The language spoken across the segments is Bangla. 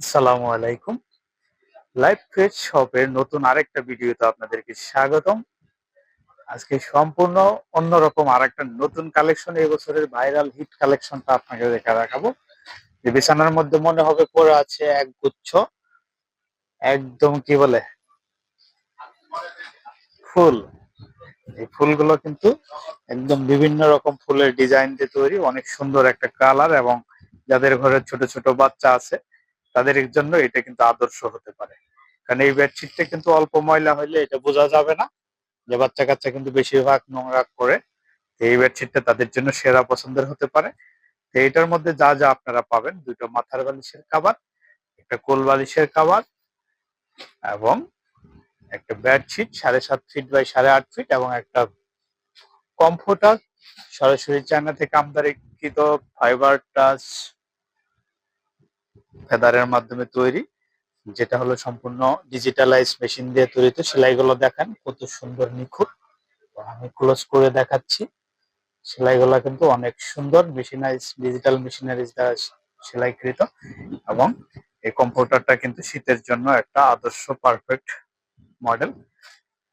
আসসালামু আলাইকুম। লাইভ ফেজ শপের নতুন আরেকটা ভিডিওতে আপনাদেরকে স্বাগতম। আজকে সম্পূর্ণ অন্যরকম আরেকটা নতুন কালেকশন এই বছরের ভাইরাল হিট কালেকশনটা আপনাকে দেখা দেখাবো। যে বিছানার মধ্যে মনে হবে পড়ে আছে এক গুচ্ছ। একদম কি বলে? ফুল। এই ফুলগুলো কিন্তু একদম বিভিন্ন রকম ফুলের ডিজাইন দিয়ে তৈরি, অনেক সুন্দর একটা কালার এবং যাদের ঘরে ছোট ছোট বাচ্চা আছে, তাদের জন্য এটা কিন্তু আদর্শ হতে পারে। কারণ এই বেডশিটটা কিন্তু অল্প ময়লা হইলে এটা বোঝা যাবে না যে বাচ্চা কাচ্চা কিন্তু বেশিরভাগ নোংরা করে। এই বেডশিটটা তাদের জন্য সেরা পছন্দের হতে পারে। তো এইটার মধ্যে যা যা আপনারা পাবেন দুটো মাথার বালিশের কাবার একটা কোল বালিশের কাবার এবং একটা বেডশিট সাড়ে সাত ফিট বাই সাড়ে আট ফিট এবং একটা কমফোর্টার সরাসরি চায়না থেকে আমদানিকৃত ফাইবার টাচ ফেদারের মাধ্যমে তৈরি, যেটা হলো সম্পূর্ণ ডিজিটালাইজ মেশিন দিয়ে তৈরি তো সেলাইগুলো দেখেন, কত সুন্দর নিখুঁত। আমি ক্লোজ করে দেখাচ্ছি। সেলাইগুলো কিন্তু অনেক সুন্দর মেশিনাইজ ডিজিটাল মেশিনারিজ দ্বারা সেলাইকৃত এবং এই কম্পিউটারটা কিন্তু শীতের জন্য একটা আদর্শ পারফেক্ট মডেল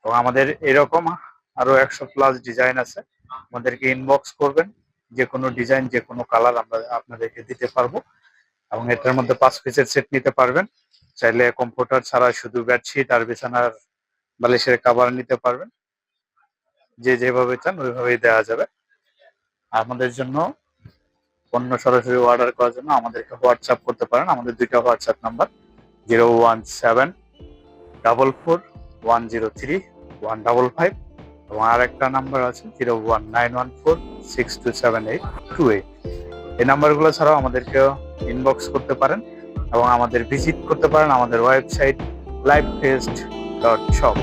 তো আমাদের এরকম আরও একশো প্লাস ডিজাইন আছে। আমাদেরকে ইনবক্স করবেন যে কোনো ডিজাইন যে কোনো কালার আমরা আপনাদেরকে দিতে পারব। এবং এটার মধ্যে পাঁচ পিসের সেট নিতে পারবেন। চাইলে কম্পিউটার ছাড়া শুধু বেডশিট আর বিছানার বালিশের কাভার নিতে পারবেন। যে যেভাবে চান ওইভাবেই দেওয়া যাবে। আমাদের জন্য অন্য সরাসরি অর্ডার করার জন্য আমাদেরকে হোয়াটসঅ্যাপ করতে পারেন। আমাদের দুইটা WhatsApp number zero one seven double four one zero three one double five এবং আর একটা নাম্বার আছে zero one nine one four six two seven eight two eight এই নাম্বারগুলো ছাড়াও আমাদেরকেও ইনবক্স করতে পারেন এবং আমাদের ভিজিট করতে পারেন আমাদের website live fest dot shop